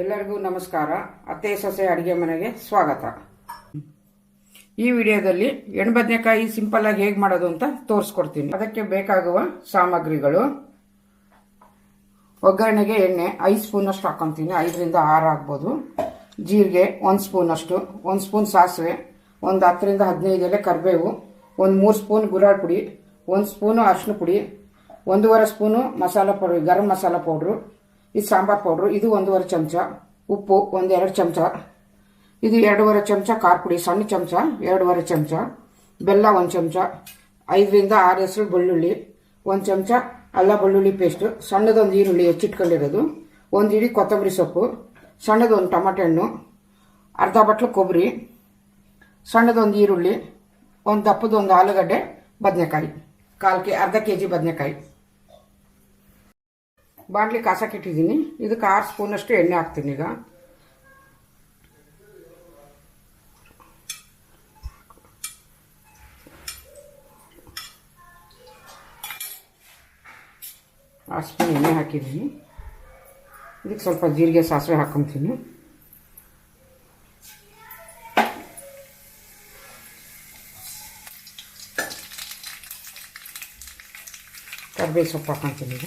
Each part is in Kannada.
ಎಲ್ಲರಿಗೂ ನಮಸ್ಕಾರ. ಅತ್ತೆ, ಸೊಸೆ, ಅಡುಗೆ ಮನೆಗೆ ಸ್ವಾಗತ. ಈ ವಿಡಿಯೋದಲ್ಲಿ ಎಣ್ಬದನೆಕಾಯಿ ಸಿಂಪಲ್ ಆಗಿ ಹೇಗೆ ಮಾಡೋದು ಅಂತ ತೋರಿಸ್ಕೊಡ್ತೀನಿ. ಅದಕ್ಕೆ ಬೇಕಾಗುವ ಸಾಮಗ್ರಿಗಳು. ಒಗ್ಗರಣೆಗೆ ಎಣ್ಣೆ ಐದು ಸ್ಪೂನಷ್ಟು ಹಾಕೊತೀನಿ. ಐದರಿಂದ ಆರು ಆಗ್ಬೋದು. ಜೀರಿಗೆ ಒಂದು ಸ್ಪೂನಷ್ಟು, ಒಂದು ಸ್ಪೂನ್ ಸಾಸಿವೆ, ಒಂದು ಹತ್ತರಿಂದ ಹದಿನೈದು ಎಲೆ ಕರಿಬೇವು, ಒಂದು ಮೂರು ಸ್ಪೂನ್ ಗುರಾಳ್ ಪುಡಿ, ಒಂದು ಸ್ಪೂನು ಅರಿಶಿನ ಪುಡಿ, ಒಂದೂವರೆ spoon masala powder garam masala powder ಇದು ಸಾಂಬಾರ್ ಪೌಡ್ರು, ಇದು ಒಂದೂವರೆ ಚಮಚ. ಉಪ್ಪು, ಒಂದೆರಡು ಚಮಚ. ಇದು ಎರಡೂವರೆ ಚಮಚ, ಖಾರ ಪುಡಿ, ಸಣ್ಣ ಚಮಚ, ಎರಡೂವರೆ ಚಮಚ. ಬೆಲ್ಲ ಒಂದು ಚಮಚ. ಐದರಿಂದ ಆರು ಹೆಸರು ಬೆಳ್ಳುಳ್ಳಿ. ಒಂದು ಚಮಚ ಅಲ್ಲ ಬೆಳ್ಳುಳ್ಳಿ ಪೇಸ್ಟು ಸಣ್ಣದೊಂದು ಈರುಳ್ಳಿ ಹೆಚ್ಚಿಟ್ಕೊಂಡಿರೋದು. ಒಂದು ಇಡೀ ಕೊತ್ತಂಬರಿ ಸೊಪ್ಪು. ಸಣ್ಣದೊಂದು ಟೊಮಟೆ ಹಣ್ಣು. ಅರ್ಧ ಬಟ್ಲು ಕೊಬ್ಬರಿ. ಸಣ್ಣದೊಂದು ಈರುಳ್ಳಿ. ಒಂದು ದಪ್ಪದೊಂದು ಆಲೂಗಡ್ಡೆ, ಬದನೆಕಾಯಿ. ಕಾಲು ಕೆ ಅರ್ಧ ಕೆ ಜಿ ಬದನೆಕಾಯಿ. ಬಾಣಲಿ ಕಾಸಕ್ಕಿಟ್ಟಿದ್ದೀನಿ ಇದಕ್ಕೆ ಆರು ಸ್ಪೂನಷ್ಟು ಎಣ್ಣೆ ಹಾಕ್ತೀನಿ ಈಗ. ಆರು ಸ್ಪೂನ್ ಎಣ್ಣೆ ಹಾಕಿದ್ದೀನಿ. ಇದಕ್ಕೆ ಸ್ವಲ್ಪ ಜೀರಿಗೆ ಸಾಸಿವೆ ಹಾಕ್ಕೊತೀನಿ ಕರ್ಬೇವು ಸೊಪ್ಪು ಹಾಕ್ಕೊಂತೀನಿ ಈಗ.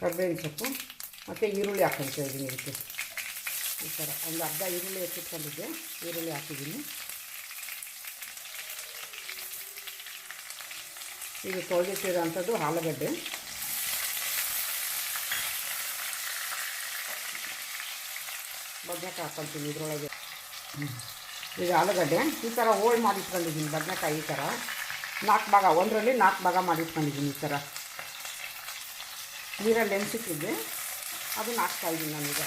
ಕರ್ಬೇವಿನ ಸೊಪ್ಪು ಮತ್ತು ಈರುಳ್ಳಿ ಹಾಕೊಂತ ಇದ್ದೀನಿ ಇದಕ್ಕೆ. ಈ ಥರ ಒಂದು ಅರ್ಧ ಈರುಳ್ಳಿ ಎತ್ತಿಟ್ಕೊಂಡಿದ್ದೆ. ಈರುಳ್ಳಿ ಹಾಕಿದ್ದೀನಿ. ಇದು ತೊಳೆದಿಟ್ಟಿರೋಂಥದ್ದು ಆಲೂಗಡ್ಡೆ. ಬದನೆಕಾಯಿ ಹಾಕ್ಕೊಳ್ತೀನಿ ಇದರೊಳಗೆ. ಈಗ ಆಲೂಗಡ್ಡೆ. ಈ ಥರ ಹೋಳ್ ಮಾಡಿಟ್ಕೊಂಡಿದ್ದೀನಿ ಬದನೆಕಾಯಿ ಈ ಥರ ನಾಲ್ಕು ಭಾಗ, ಒಂದರಲ್ಲಿ ನಾಲ್ಕು ಭಾಗ ಮಾಡಿಟ್ಕೊಂಡಿದ್ದೀನಿ ಈ ಥರ ನೀರಲ್ಲಿ ನೆನೆಸಿಟ್ಟಿದ್ದೆ. ಅದನ್ನ ಹಾಕ್ತಾ ಇದ್ದೀನಿ ನಾನೀಗ.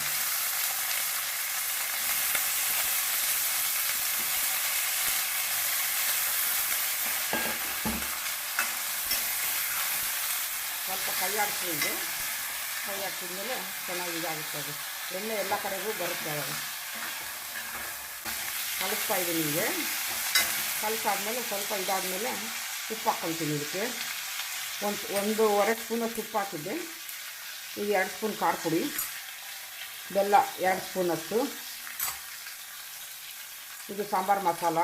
ಸ್ವಲ್ಪ ಕೈ ಆಡಿಸಿದ್ರೆ ಕೈ ಆಡಿಸಿದ್ಮೇಲೆ ಚೆನ್ನಾಗಿ ಇದಾಗುತ್ತೆ ಅದು. ಎಣ್ಣೆ ಎಲ್ಲ ಕಡೆಗೂ ಬರುತ್ತೆ ಅವಾಗ ಕಲಿಸ್ತಾ ಇದ್ದೀನಿ ನಿಮಗೆ ಕಲಿಸಾದ್ಮೇಲೆ ಸ್ವಲ್ಪ ಇದಾದಮೇಲೆ ಉಪ್ಪು ಹಾಕ್ಕೊಳ್ತೀನಿ ಇದಕ್ಕೆ. ಒಂದು, ಒಂದೂವರೆ ಸ್ಪೂನಷ್ಟು ಉಪ್ಪು ಹಾಕಿದ್ದೆ. ಈಗ ಎರಡು ಸ್ಪೂನ್ ಖಾರ ಪುಡಿ, ಬೆಲ್ಲ ಎರಡು ಸ್ಪೂನಷ್ಟು ಇದು ಸಾಂಬಾರು ಮಸಾಲ,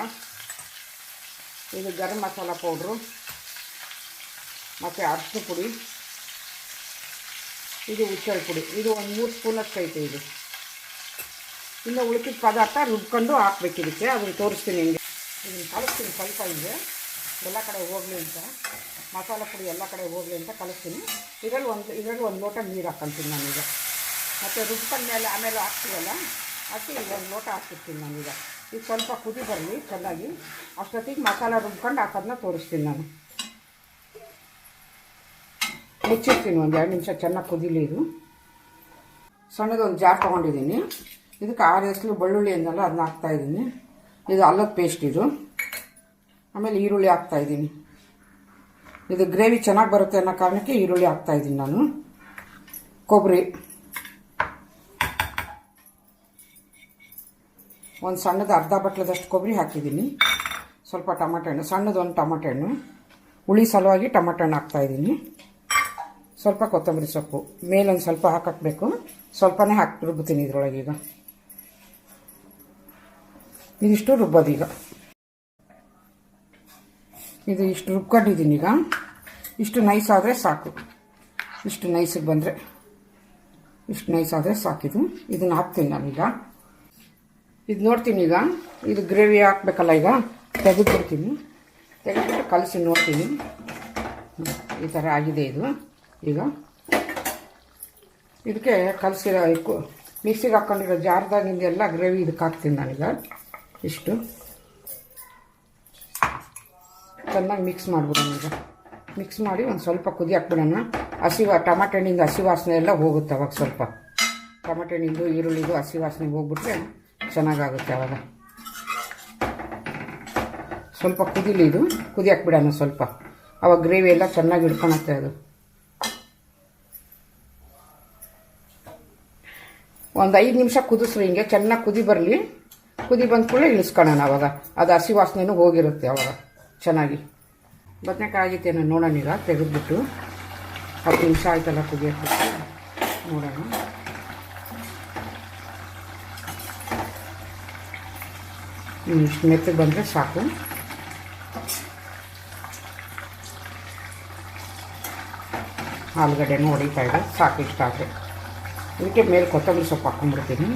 ಇದು ಗರಂ ಮಸಾಲ ಪೌಡ್ರು, ಮತ್ತು ಅರಶಿನ ಪುಡಿ, ಇದು ಹುಚ್ಚಳ ಪುಡಿ. ಇದು ಒಂದು ಮೂರು ಸ್ಪೂನಷ್ಟು ಐತೆ ಇದು. ಇನ್ನು ಉಳಿದ ಪದಾರ್ಥ ರುಬ್ಕೊಂಡು ಹಾಕ್ಬೇಕು ಇದಕ್ಕೆ. ಅದನ್ನು ತೋರಿಸ್ತೀನಿ ಹಿಂಗೆ ಇದನ್ನು ಕಲಿಸ್ತೀನಿ ಸ್ವಲ್ಪ ಹಿಂಗೆ. ಎಲ್ಲ ಕಡೆ ಹೋಗಲಿ ಅಂತ. ಮಸಾಲ ಪುಡಿ ಎಲ್ಲ ಕಡೆ ಹೋಗಲಿ ಅಂತ ಕಲಿಸ್ತೀನಿ. ಇದರಲ್ಲಿ ಒಂದು ಇದರಲ್ಲಿ ಒಂದು ಲೋಟ ನೀರು ಹಾಕ್ಕೊಂತೀನಿ ನಾನೀಗ ಮತ್ತು ರುಬ್ಕೊಂಡ್ಮೇಲೆ ಆಮೇಲೆ ಹಾಕ್ತೀವಲ್ಲ, ಹಾಕಿ ಒಂದು ಲೋಟ ಹಾಕ್ತಿರ್ತೀನಿ ನಾನೀಗ ಈಗ. ಸ್ವಲ್ಪ ಕುದಿ ಬರಲಿ, ಚೆನ್ನಾಗಿ. ಅಷ್ಟೊತ್ತಿಗೆ ಮಸಾಲ ರುಬ್ಕೊಂಡು ಹಾಕೋದನ್ನ ತೋರಿಸ್ತೀನಿ ನಾನು. ಮುಚ್ಚಿರ್ತೀನಿ ಒಂದು ಎರಡು ನಿಮಿಷ, ಚೆನ್ನಾಗಿ ಕುದಿಲಿ ಇದು. ಸಣ್ಣದೊಂದು ಜಾರ್ ತೊಗೊಂಡಿದ್ದೀನಿ. ಇದಕ್ಕೆ ಆರು ಹೆಸರು ಬೆಳ್ಳುಳ್ಳಿ ಅಂದಲ್ಲ ಅದನ್ನ ಹಾಕ್ತಾಯಿದ್ದೀನಿ ಇದು ಅಲ್ಲದ ಪೇಸ್ಟ್ ಇದು. ಆಮೇಲೆ ಈರುಳ್ಳಿ ಹಾಕ್ತಾಯಿದ್ದೀನಿ ಇದು ಗ್ರೇವಿ ಚೆನ್ನಾಗಿ ಬರುತ್ತೆ ಅನ್ನೋ ಕಾರಣಕ್ಕೆ ಈರುಳ್ಳಿ ಹಾಕ್ತಾ ಇದ್ದೀನಿ ನಾನು. ಕೊಬ್ಬರಿ ಒಂದು ಸಣ್ಣದು ಅರ್ಧ ಬಟ್ಲದಷ್ಟು ಕೊಬ್ಬರಿ ಹಾಕಿದ್ದೀನಿ. ಸ್ವಲ್ಪ ಟಮಾಟೆ ಹಣ್ಣು ಸಣ್ಣದೊಂದು ಟಮಾಟೆ ಹಣ್ಣು. ಹುಳಿ ಸಲುವಾಗಿ ಟಮಾಟೆ ಹಣ್ಣು ಹಾಕ್ತಾಯಿದ್ದೀನಿ ಸ್ವಲ್ಪ ಕೊತ್ತಂಬರಿ ಸೊಪ್ಪು. ಮೇಲೊಂದು ಸ್ವಲ್ಪ ಹಾಕಬೇಕು ಸ್ವಲ್ಪನೇ ಹಾಕಿ ರುಬ್ಬುತ್ತೀನಿ ಇದರೊಳಗೆ ಈಗ. ಇದಿಷ್ಟು ರುಬ್ಬೋದೀಗ ಇದು ಇಷ್ಟು ರುಬ್ಕೊಂಡಿದ್ದೀನಿ ಈಗ. ಇಷ್ಟು ನೈಸ್ ಆದರೆ ಸಾಕು. ಇಷ್ಟು ನೈಸಿಗೆ ಬಂದರೆ, ಇಷ್ಟು ನೈಸ್ ಆದರೆ ಸಾಕಿದು ಇದನ್ನು ಹಾಕ್ತೀನಿ ನಾನೀಗ. ಇದು ನೋಡ್ತೀನಿ ಈಗ. ಇದು ಗ್ರೇವಿ ಹಾಕ್ಬೇಕಲ್ಲ ಈಗ. ತೆಗೆದುಬಿಡ್ತೀನಿ. ತೆಗೆದುಬಿಟ್ಟು ಕಲಸಿ ನೋಡ್ತೀನಿ. ಈ ಥರ ಆಗಿದೆ ಇದು. ಈಗ ಇದಕ್ಕೆ ಕಲಸಿರೋ ಮಿಕ್ಸಿಗೆ ಹಾಕ್ಕೊಂಡಿರೋ ಜಾರ್ದಾಗಿಂದೆಲ್ಲ ಗ್ರೇವಿ ಇದಕ್ಕೆ ಹಾಕ್ತೀನಿ ನಾನೀಗ. ಇಷ್ಟು. ಚೆನ್ನಾಗಿ ಮಿಕ್ಸ್ ಮಾಡ್ಬೋದು ಈಗ. ಮಿಕ್ಸ್ ಮಾಡಿ ಒಂದು ಸ್ವಲ್ಪ ಕುದಿ ಹಾಕ್ಬಿಡೋಣ ಹಸಿವ ಟಮಾಟೆ ಹಣ್ಣಿಂದು ಹಸಿ ವಾಸನೆ ಎಲ್ಲ ಹೋಗುತ್ತೆ ಅವಾಗ ಸ್ವಲ್ಪ. ಟಮಾಟೆ ಹಣ್ಣಿಂದು ಈರುಳ್ಳಿದು ಹಸಿ ವಾಸನೆ ಹೋಗ್ಬಿಟ್ರೆ ಚೆನ್ನಾಗಾಗುತ್ತೆ ಅವಾಗ. ಸ್ವಲ್ಪ ಕುದಿಲಿ ಇದು. ಕುದಿ ಹಾಕ್ಬಿಡೋಣ ಸ್ವಲ್ಪ. ಅವಾಗ ಗ್ರೇವಿ ಎಲ್ಲ ಚೆನ್ನಾಗಿ ಹಿಡ್ಕೊಳತ್ತೆ ಅದು. ಒಂದು ಐದು ನಿಮಿಷ ಕುದಿಸ್ರಿ ಹಿಂಗೆ, ಚೆನ್ನಾಗಿ ಕುದಿ ಬರಲಿ. ಕುದಿ ಬಂದ ಕೂಡಲೇ ಇಳಿಸ್ಕೊಳ್ಳೋಣ ಅವಾಗ. ಅದು ಹಸಿ ವಾಸನೆನೂ ಹೋಗಿರುತ್ತೆ ಅವಾಗ. ಚೆನ್ನಾಗಿ. ಬದನೆಕಾಯಿ ಆಗಿತ್ತೇನೋ ನೋಡೋಣ ಈಗ, ತೆಗೆದುಬಿಟ್ಟು ಹತ್ತು ನಿಮಿಷ ಆಯ್ತಲ್ಲ ಕುದಿಯೋಕ್ಕೆ. ನೋಡೋಣ. ಇಷ್ಟು ಮೆತ್ತಗೆ ಬಂದರೆ ಸಾಕು. ಆಲೂಗಡ್ಡೆನೂ ಹೊಡಿತಾ ಇದೆ ಸಾಕು, ಇಷ್ಟ ಆದರೆ. ಇದಕ್ಕೆ ಮೇಲೆ ಕೊತ್ತಂಬರಿ ಸೊಪ್ಪು ಹಾಕ್ಕೊಂಡ್ಬಿಡ್ತೀನಿ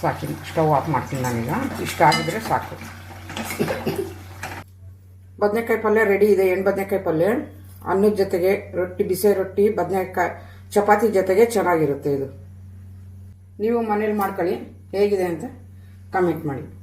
ಸಾಕಿನ ಸ್ಟವ್ ಆಫ್ ಮಾಡ್ತೀನಿ ನಾನೀಗ. ಇಷ್ಟ ಆಗಿದ್ರೆ ಸಾಕು. ಬದನೆಕಾಯಿ ಪಲ್ಯ ರೆಡಿ ಇದೆ. ಎಣ್ಣೆ ಬದನೆಕಾಯಿ ಪಲ್ಯ? ಅನ್ನದ ಜೊತೆಗೆ ರೊಟ್ಟಿ, ಬಿಸಿ ರೊಟ್ಟಿ, ಬದನೆಕಾಯಿ, ಚಪಾತಿ ಜೊತೆಗೆ ಚೆನ್ನಾಗಿರುತ್ತೆ ಇದು. ನೀವು ಮನೇಲಿ ಮಾಡ್ಕೊಳ್ಳಿ. ಹೇಗಿದೆ ಅಂತ ಕಮೆಂಟ್ ಮಾಡಿ.